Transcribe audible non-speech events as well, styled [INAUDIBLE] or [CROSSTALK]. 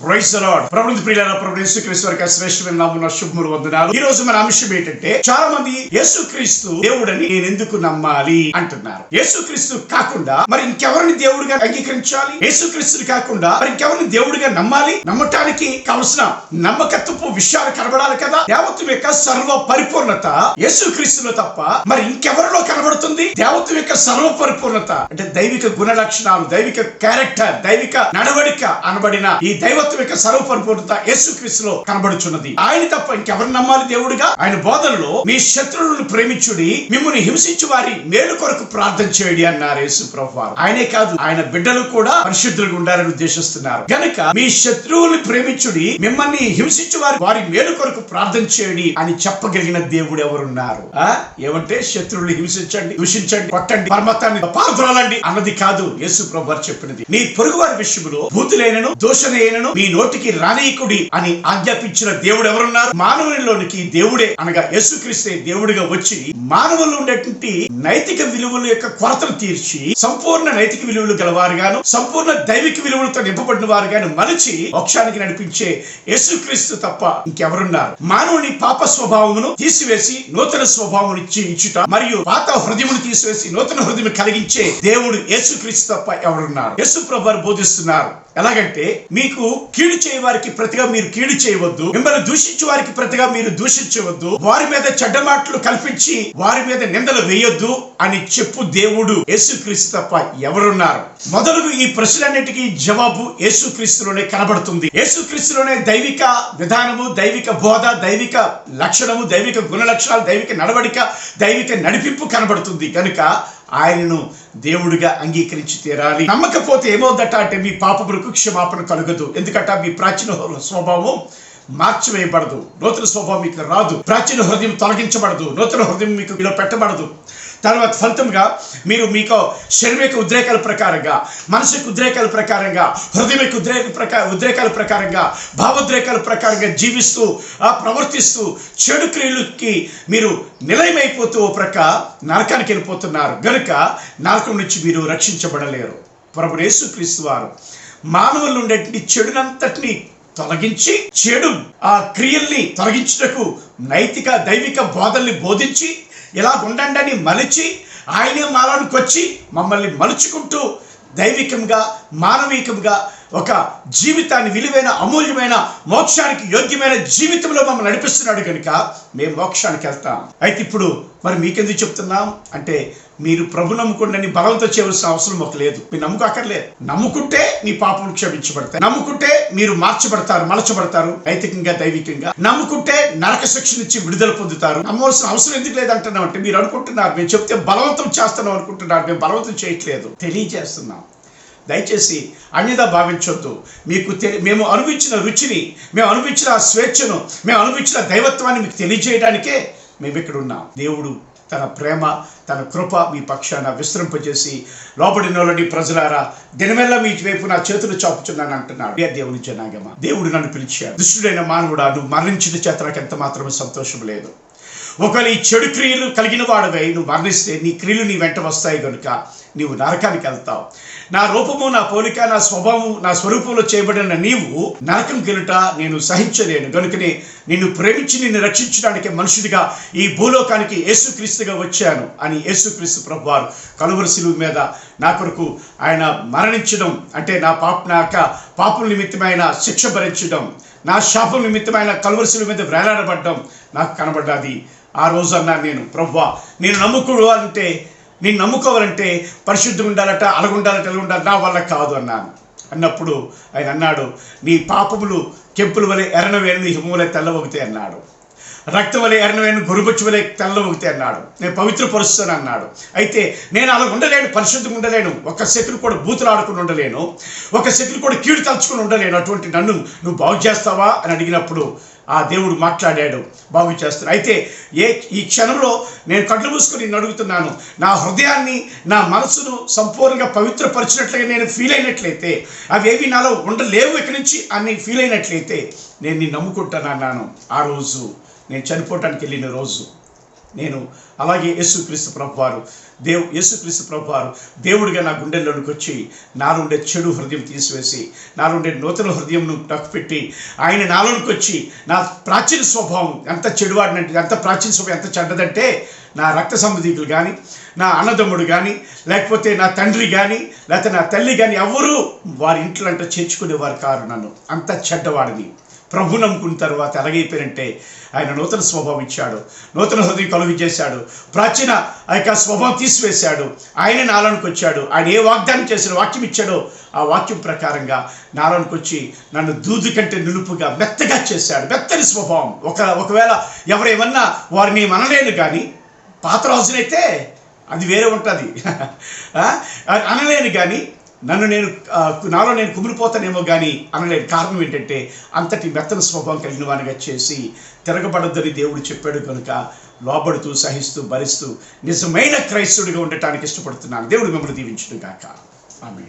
Price lord ప్రభుత్వ ప్రియుల యేసుక్రీస్తు వారికి శుభములు వందనాలు. ఈ రోజు మన అంశం ఏంటంటే చాలా మంది యేసుక్రీస్తు దేవుడని నేను ఎందుకు నమ్మాలి అంటున్నారు. యేసుక్రీస్తు కాకుండా మరి ఇంకెవరిని దేవుడిగా అంగీకరించాలి? యేసుక్రీస్తుని కాకుండా మరి ఇంకెవరిని దేవుడిగా నమ్మాలి? నమ్మటానికి కావలసిన నమ్మకత్వపు విషయాలు కనబడాలి కదా? దేవత్వం యొక్క సర్వ పరిపూర్ణత యేసుక్రీస్తులో తప్ప మరి ఇంకెవరిలో కనబడుతుంది? దేవత్వం యొక్క సర్వ పరిపూర్ణత అంటే దైవిక గుణ లక్షణాలు దైవిక క్యారెక్టర్ దైవిక నడవడిక అనబడిన ఈ దైవత్వ యొక్క సర్వపరిపూర్ణత యేసుక్రీస్తులో కనబడుచున్నది. ఆయన తప్ప ఇంకెవరు నమ్మాలి దేవుడిగా? ఆయన బోధనలో మీ శత్రువులను ప్రేమించుడి మిమ్మల్ని హింసించు వారి మేలు కొరకు ప్రార్థన చేయడి అన్నారు యేసు ప్రభు ఆయనే కాదు ఆయన బిడ్డలు కూడా పరిశుద్ధులుగా ఉండాలని ఉద్దేశిస్తున్నారు. కనుక మీ శత్రువుల్ని ప్రేమించుడి మిమ్మల్ని హింసించు వారి వారి మేలు కొరకు ప్రార్థన చేయడి అని చెప్పగలిగిన దేవుడు ఎవరున్నారు? ఆ? ఏమంటే శత్రువుల్ని హింసించండి దూషించండి కొట్టండి పర్మతాన్ని పాల్గొనాలండి అన్నది కాదు యేసు ప్రభు చెప్పినది. నీ పొరుగు వారి విషయంలో భూతులైనను దోషణైనను మీ నోటికి రానీయకుడి అని ఆజ్ఞాపించిన దేవుడు ఎవరున్నారు? మానవునిలోనికి దేవుడే అనగా యేసుక్రీస్తే దేవుడిగా వచ్చి మానవులు ఉండేటువంటి నైతిక విలువల యొక్క కొరతను తీర్చి సంపూర్ణ నైతిక విలువలు గలవారుగాను సంపూర్ణ దైవిక విలువలతో నింపబడిన వారుగాను మలిచి మోక్షానికి నడిపించే యేసుక్రీస్తు తప్ప ఇంకెవరున్నారు? మానవుని పాప స్వభావమును తీసివేసి నూతన స్వభావం ఇచ్చి ఇచ్చుట మరియు పాత హృదయమును తీసివేసి నూతన హృదయం కలిగించే దేవుడు యేసుక్రీస్తు తప్ప ఎవరున్నారు? యేసు ప్రభు బోధిస్తున్నారు. ఎలాగంటే మీకు కీడు చేయవారికి ప్రతిగా మీరు కీడు చేయవద్దు. మిమ్మల్ని దూషించే వారికి ప్రతిగా మీరు దూషించవద్దు. వారి మీద చెడ్డ మాటలు కల్పించి వారి మీద నిందలు వేయొద్దు అని చెప్పు దేవుడు యేసుక్రీస్తు తప్ప ఎవరున్నారు? మొదలు ఈ ప్రశ్నలన్నిటికీ జవాబు యేసుక్రీస్తులోనే కనబడుతుంది. యేసుక్రీస్తులోనే దైవిక విధానము దైవిక బోధ దైవిక లక్షణము దైవిక గుణ లక్షణాలు దైవిక నడవడిక దైవిక నడిపింపు కనబడుతుంది. కనుక ఆయనను దేవుడిగా అంగీకరించి తీరాలి. నమ్మకపోతే ఏమవుదట అంటే మీ పాపములకు క్షమాపణ కలుగదు. ఎందుకంటే మీ ప్రాచీన స్వభావం మార్చివేయబడదు. నూతన స్వభావం మీకు రాదు. ప్రాచీన హృదయం తొలగించబడదు. నూతన హృదయం మీకు పెట్టబడదు. తర్వాత ఫలితంగా మీరు మీకు శరీరకు ఉద్రేకాల ప్రకారంగా మనసుకు ఉద్రేకాల ప్రకారంగా హృదయకు ఉద్రేక ప్రకార ఉద్రేకాల ప్రకారంగా భావోద్రేకాల ప్రకారంగా జీవిస్తూ ఆ ప్రవర్తిస్తూ చెడు క్రియలకి మీరు నిలయమైపోతూ ఓ ప్రక్క నరకానికి వెళ్ళిపోతున్నారు. గనుక నరకం నుంచి మీరు రక్షించబడలేరు. ప్రభు యేసుక్రీస్తు వారు మానవులు ఉండేటువంటి చెడునంతటిని తొలగించి చెడు ఆ క్రియల్ని తొలగించుటకు నైతిక దైవిక బోధల్ని బోధించి ఇలా ఉండండి మలిచి ఆయనే మాలోనికి వచ్చి మమ్మల్ని మలుచుకుంటూ దైవికంగా మానవీకంగా ఒక జీవితాన్ని విలువైన అమూల్యమైన మోక్షానికి యోగ్యమైన జీవితంలో మమ్మల్ని నడిపిస్తున్నాడు కనుక మేము మోక్షానికి వెళ్తాం. అయితే ఇప్పుడు మరి మీకెందుకు చెప్తున్నాం? అంటే మీరు ప్రభు నమ్ముకుండని బలవంతం చేయవలసిన అవసరం మాకు లేదు. మీరు నమ్ముకోకర్లేదు. నమ్ముకుంటే మీ పాపం క్షమించబడతాయి. నమ్ముకుంటే మీరు మార్చబడతారు మలచబడతారు నైతికంగా దైవికంగా. నమ్ముకుంటే నరక శిక్ష నుంచి విడుదల పొందుతారు. నమ్మవలసిన అవసరం ఎందుకు లేదంటున్నాం అంటే మీరు అనుకుంటున్నారు. మేము చెప్తే బలవంతం చేస్తున్నాం అనుకుంటున్నారు. మేము బలవంతం చేయట్లేదు. తెలియజేస్తున్నాం. దయచేసి అన్యదా భావించొద్దు. మీకు తె మేము అనుభవించిన రుచిని మేము అనుభవించిన స్వేచ్ఛను మేము అనుభవించిన దైవత్వాన్ని మీకు తెలియజేయడానికే మేము ఇక్కడ ఉన్నాం. దేవుడు తన ప్రేమ తన కృప మీ పక్షాన విస్తరింపజేసి లోపడి నోలని ప్రజలారా దినమెల్లా మీ వైపు నా చేతులు చాపుచున్నాను అంటున్నాడు. దేవుని జనాగమ దేవుడు నన్ను పిలిచాడు. దుష్టుడైన మానవుడా నువ్వు మరణించిన చేత నాకు ఎంత మాత్రమే సంతోషం లేదు. ఒకవేళ ఈ చెడు క్రియలు కలిగిన వాడవై నువ్వు మరణిస్తే నీ క్రియలు నీ వెంట వస్తాయి కనుక నీవు నరకానికి వెళ్తావు. నా రూపము నా పోలిక నా స్వభావము నా స్వరూపంలో చేయబడిన నీవు నరకం గెలుట నేను సహించలేను. కనుకనే నిన్ను ప్రేమించి నిన్ను రక్షించడానికి మనుషుడిగా ఈ భూలోకానికి యేసుక్రీస్తుగా వచ్చాను అని యేసుక్రీస్తు ప్రభు వారు కలువరి మీద నా కొరకు ఆయన మరణించడం అంటే నా పాప నా యొక్క పాపం నిమిత్తమైన శిక్ష భరించడం నా శాపం నిమిత్తమైన కలువరి శిలువ మీద వేలాడబడ్డం నాకు కనబడ్డది. ఆ రోజు అన్నాను నేను ప్రభువా నేను నమ్ముకోవాలంటే నేను నమ్ముకోవాలంటే పరిశుద్ధం ఉండాలట అలగుండాలట ఎలా నా వల్ల కాదు అన్నాను. అన్నప్పుడు ఆయన అన్నాడు నీ పాపములు కెంపుల వలె ఎర్రనవేను నీ హిమములే తెల్లవగుతాయి అన్నాడు. రక్తం వలె ఎర్రనవేను గురుబొచ్చు వలె తెల్లవగుతాయి అన్నాడు. నేను పవిత్ర పరుస్తాను అన్నాడు. అయితే నేను అలా ఉండలేను పరిశుద్ధంగా ఉండలేను ఒక సెకండ్ కూడా బూతులు ఆడుకుని ఉండలేను ఒక సెకండ్ కూడా కీడు తలుచుకుని ఉండలేను. అటువంటి నన్ను నువ్వు బాగు చేస్తావా? అని అడిగినప్పుడు ఆ దేవుడు మాట్లాడాడు. బాగు చేస్తాడు అయితే ఏ ఈ క్షణంలో నేను కళ్ళు మూసుకొని నిన్ను అడుగుతున్నాను. నా హృదయాన్ని నా మనసును సంపూర్ణంగా పవిత్రపరిచినట్లుగా నేను ఫీల్ అయినట్లయితే అవేవి నాలో ఉండలేవు ఇక్కడి నుంచి అని ఫీల్ అయినట్లయితే నేను నమ్ముకుంటాను అన్నాను ఆ రోజు నేను చనిపోవటానికి వెళ్ళిన రోజు. నేను అలాగే యేసుక్రీస్తు ప్రభువారు. దేవు యేసుక్రీస్తు ప్రభువారు దేవుడిగా నా గుండెల్లోనికి వచ్చి నాలుండే చెడు హృదయం తీసివేసి నాలుండే నూతన హృదయంను పెట్టి ఆయన నాలోనికి వచ్చి నా ప్రాచీన స్వభావం ఎంత చెడువాడినంటే ఎంత ప్రాచీన స్వభావం ఎంత చెడ్డదంటే నా రక్త సంబంధికులు కానీ నా అన్నదమ్ముడు కానీ లేకపోతే నా తండ్రి కానీ లేకపోతే నా తల్లి కానీ ఎవరూ వారి ఇంట్లో అంటే చేర్చుకునేవారు కారు నన్ను. అంత చెడ్డవాడిని. ప్రభు నమ్ముకున్న తర్వాత ఎలాగైపోయినంటే ఆయన నూతన స్వభావం ఇచ్చాడు. నూతన హృదయం కలుగు చేశాడు. ప్రాచీన ఆ యొక్క స్వభావం తీసివేశాడు. ఆయన నాలోనికి వచ్చాడు. ఆయన ఏ వాగ్దానం చేసిన వాక్యం ఇచ్చాడో ఆ వాక్యం ప్రకారంగా నాలోనికి వచ్చి నన్ను దూదు కంటే నిలుపుగా మెత్తగా చేశాడు. మెత్తని స్వభావం. ఒక ఒకవేళ ఎవరేమన్నా వారిని మనలేను కానీ పాత రోజునైతే అది వేరే ఉంటుంది. [LAUGHS] అనలేను కానీ నన్ను నేను నాలో నేను కుమిలిపోతానేమో కానీ అనలేని కారణం ఏంటంటే అంతటి మెత్తన స్వభావం కలిగిన వానిగా చేసి తిరగబడొద్దని దేవుడు చెప్పాడు కనుక లోబడుతూ సహిస్తూ భరిస్తూ నిజమైన క్రైస్తవుడిగా ఉండటానికి ఇష్టపడుతున్నాను. దేవుడు మిమ్మల్ని దీవించును కాక ఆమె